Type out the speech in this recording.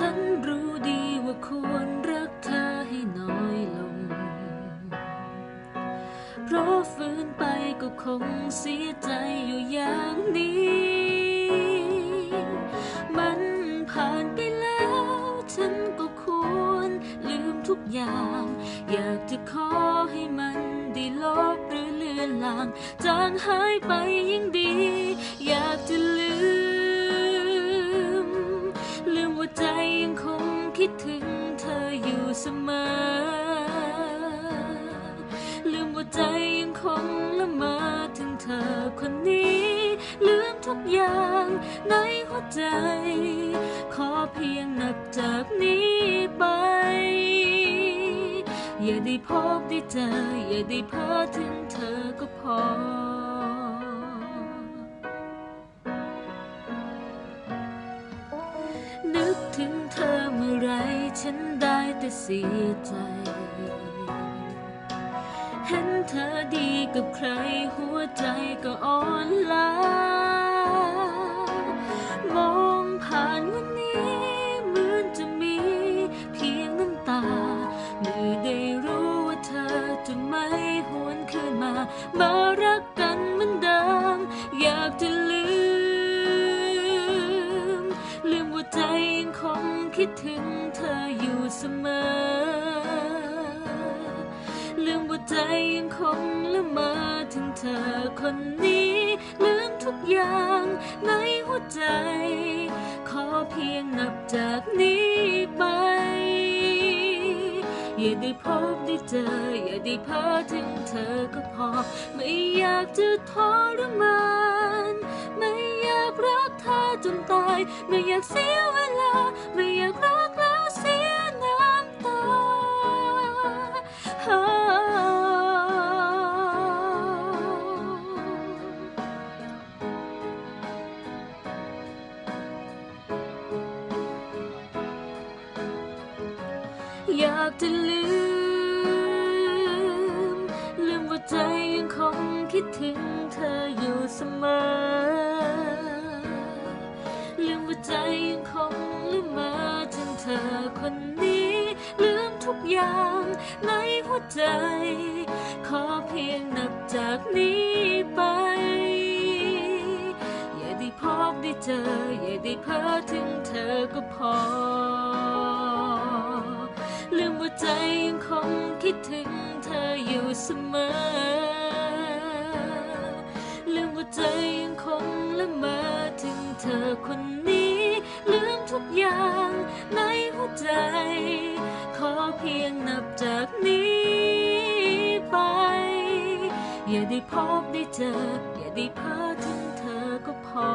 ฉันรู้ดีว่าควรรักเธอให้น้อยลง เพราะฟื้นไปก็คงเสียใจอยู่อย่างนี้ มันผ่านไปแล้ว ฉันก็ควรลืมทุกอย่าง อยากจะขอให้มันได้ลบหรือเลือนลาง จางหายไปยิ่งดี อยากจะลืม ว่าใจยังคงละเมอถึงเธอคนนี้ ลืมทุกอย่างในหัวใจ ขอเพียงนับจากนี้ไป อย่าได้พบได้เจอ อย่าได้เพ้อถึงเธอก็พอนึกถึงเธอเมื่อไรฉันได้แต่เสียใจ กับใครหัวใจก็อ่อนล้ามองผ่านวันนี้เหมือนจะมีเพียงน้ำตาเมื่อได้รู้ว่าเธอจะไม่หวนคืนมามารักกันเหมือนเดิมอยากจะลืม ลืมว่าใจยังคงคิดถึงเธออยู่เสมอ ใจยังคงละเมอถึงเธอคนนี้ลืมทุกอย่างในหัวใจ ขอเพียงนับจากนี้ไป อย่าได้พบได้เจอ อย่าได้เพ้อถึงเธอก็พอ ไม่อยากจะทรมานไม่อยากรักเธอจนตาย ไม่อยากเสียเวลา ไม่อยากรัก อยากจะลืม ลืมว่าใจยังคงคิดถึงเธออยู่เสมอ ลืมว่าใจยังคงละเมอถึงเธอคนนี้ ลืมทุกอย่างในหัวใจ ขอเพียงนับจากนี้ไป อย่าได้พบได้เจอ อย่าได้เพ้อถึงเธอก็พอ ใจยังคงคิดถึงเธออยู่เสมอ ลืมว่าใจยังคงละเมอถึงเธอคนนี้ ลืมทุกอย่างในหัวใจ ขอเพียงนับจากนี้ไป อย่าได้พบได้เจอ อย่าได้เพ้อถึงเธอก็พอ